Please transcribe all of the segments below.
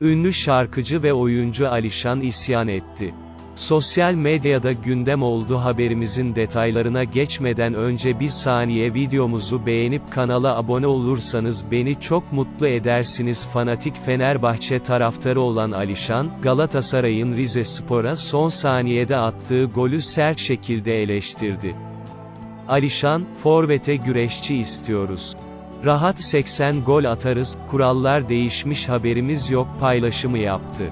Ünlü şarkıcı ve oyuncu Alişan isyan etti. Sosyal medyada gündem oldu haberimizin detaylarına geçmeden önce bir saniye videomuzu beğenip kanala abone olursanız beni çok mutlu edersiniz. Fanatik Fenerbahçe taraftarı olan Alişan, Galatasaray'ın Rize Spor'a son saniyede attığı golü sert şekilde eleştirdi. Alişan, forvete güreşçi istiyoruz. Rahat 80 gol atarız, kurallar değişmiş haberimiz yok paylaşımı yaptı.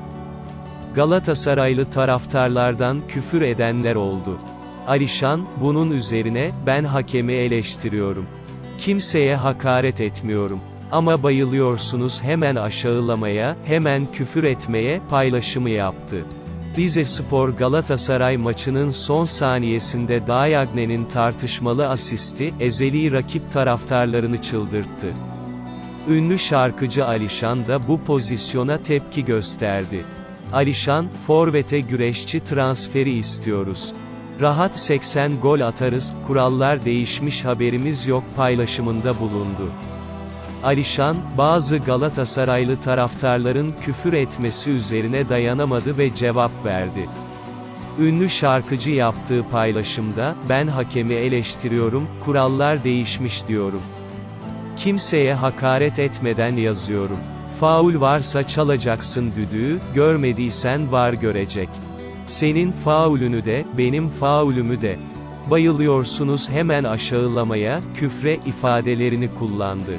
Galatasaraylı taraftarlardan küfür edenler oldu. Alişan, bunun üzerine, ben hakemi eleştiriyorum. Kimseye hakaret etmiyorum. Ama bayılıyorsunuz hemen aşağılamaya, hemen küfür etmeye, paylaşımı yaptı. Rize Spor Galatasaray maçının son saniyesinde Dayagne'nin tartışmalı asisti, ezeli rakip taraftarlarını çıldırttı. Ünlü şarkıcı Alişan da bu pozisyona tepki gösterdi. Alişan, forvete güreşçi transferi istiyoruz. Rahat 80 gol atarız, kurallar değişmiş haberimiz yok paylaşımında bulundu. Alişan, bazı Galatasaraylı taraftarların küfür etmesi üzerine dayanamadı ve cevap verdi. Ünlü şarkıcı yaptığı paylaşımda, ben hakemi eleştiriyorum, kurallar değişmiş diyorum. Kimseye hakaret etmeden yazıyorum. Faul varsa çalacaksın düdüğü, görmediysen var görecek. Senin faulünü de, benim faulümü de. Bayılıyorsunuz hemen aşağılamaya, küfre ifadelerini kullandı.